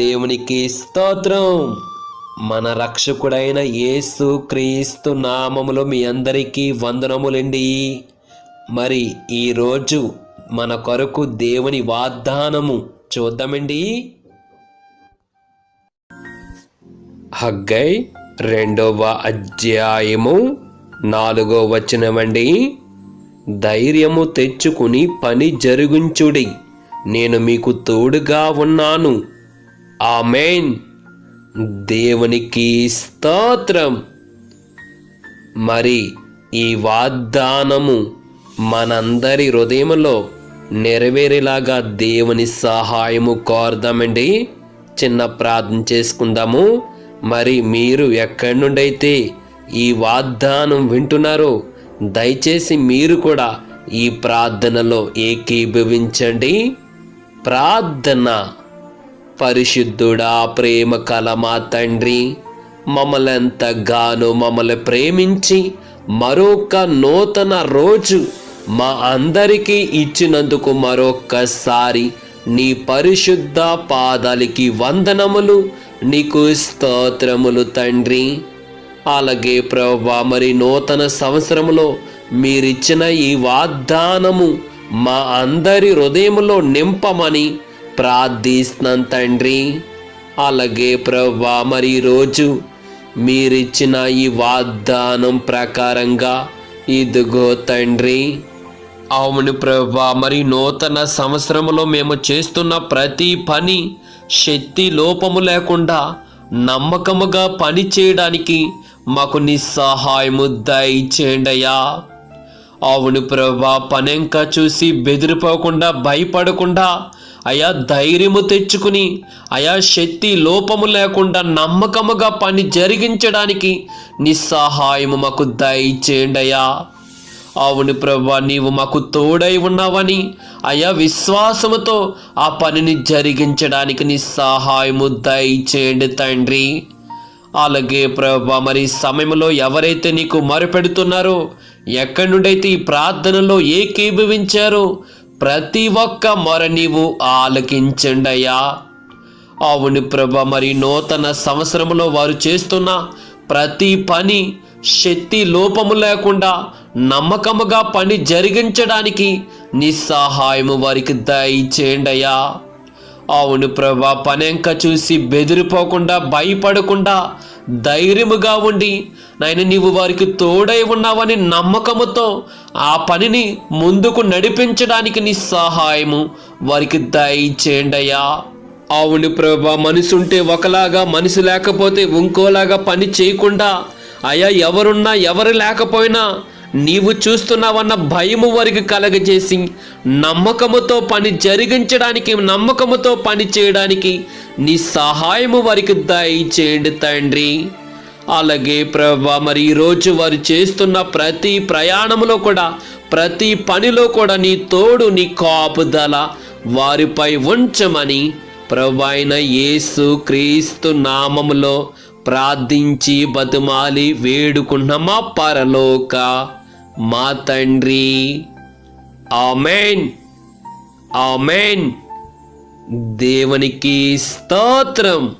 దేవునికి స్తోత్రం. మన రక్షకుడైన యేసు క్రీస్తు నామములో మీ అందరికీ వందనములండి. మరి ఈరోజు మన కొరకు దేవుని వాగ్దానము చూద్దామండి. హగ్గై రెండవ అధ్యాయము నాలుగో వచనమండి. ధైర్యము తెచ్చుకుని పని జరుగుంచుడి. నేను మీకు తోడుగా ఉన్నాను. ఆమెన్. దేవునికి స్తోత్రం. మరి ఈ వాగ్దానము మనందరి హృదయంలో నెరవేరేలాగా దేవుని సహాయము కోరదామండి. చిన్న ప్రార్థన చేసుకుందాము. మరి మీరు ఎక్కడి నుండి అయితే ఈ వాగ్దానం వింటున్నారో దయచేసి మీరు కూడా ఈ ప్రార్థనలో ఏకీభవించండి. ప్రార్థన. పరిశుద్ధుడా ప్రేమ కల మా తండ్రి. మమ్మల్ని ఎంతగానో మమ్మల్ని ప్రేమించి మరొక నూతన రోజు మా అందరికీ ఇచ్చినందుకు మరొక్కసారి నీ పరిశుద్ధ పాదాలకి వందనములు నీకు స్తోత్రములు తండ్రి. అలాగే ప్రభా మరి నూతన సంవత్సరములో మీరిచ్చిన ఈ వాగ్దానము మా అందరి హృదయములో నింపమని ప్రార్థిస్తున్నాను తండ్రి. అలాగే ప్రభా మరి రోజు మీరిచ్చిన ఈ వాగ్దానం ప్రకారంగా ఇదిగో తండ్రి. అవును ప్రవ్వా మరి నూతన సంవత్సరంలో మేము చేస్తున్న ప్రతి పని శక్తి లోపము లేకుండా నమ్మకముగా పని చేయడానికి మాకు నీ సహాయము దయచేయండి అయ్యా. అవును ప్రభా పనెంక చూసి బెదిరిపోకుండా భయపడకుండా అయా ధైర్యము తెచ్చుకుని అయా శక్తి లోపము లేకుండా నమ్మకముగా పని జరిగించడానికి నీ సహాయము మాకు దయచేయండి అయ్యా అవును ప్రభా నీవు మాకు తోడై ఉన్నావని అయా విశ్వాసముతో ఆ పనిని జరిగించడానికి నీ సహాయము దయచేయండి తండ్రి. అలాగే ప్రభా మరి సమయంలో ఎవరైతే నీకు మరుపెడుతున్నారో ఎక్కడి నుండైతే ఈ ప్రార్థనలో ఏకీభవించారో ప్రతి ఒక్క మొర నీవు ఆలకించండయ్యా. అవును ప్రభ మరి నూతన సంవత్సరంలో వారు చేస్తున్న ప్రతి పని శక్తి లోపము లేకుండా నమ్మకముగా పని జరిగించడానికి నీ సహాయము వారికి దయచేయండి అయ్యా అవును ప్రభా పనెంక చూసి బెదిరిపోకుండా భయపడకుండా ధైర్యముగా ఉండి నాయన నీవు వారికి తోడై ఉన్నావని నమ్మకముతో ఆ పనిని ముందుకు నడిపించడానికి నీ సహాయము వారికి దయచేయండి అయ్యా. అవును ప్రభా మనసు ఉంటే ఒకలాగా మనసు లేకపోతే ఇంకోలాగా పని చేయకుండా అయ్యా ఎవరున్నా ఎవరు లేకపోయినా నీవు చూస్తున్నావన్న భయము వారికి కలగజేసి నమ్మకముతో పని జరిగించడానికి నమ్మకముతో పని చేయడానికి నీ సహాయము వారికి దయచేయండి తండ్రి. అలాగే ప్రభా మరి ఈరోజు వారు చేస్తున్న ప్రతి ప్రయాణములో కూడా ప్రతి పనిలో కూడా నీ తోడు నీ కాపుదల వారిపై ఉంచమని ప్రభు అయిన యేసు క్రీస్తు నామములో ప్రార్థించి బతుమాలి వేడుకున్న మా పరలోక. మా తండ్రి. ఆమెన్. ఆమెన్. దేవునికి స్తోత్రం.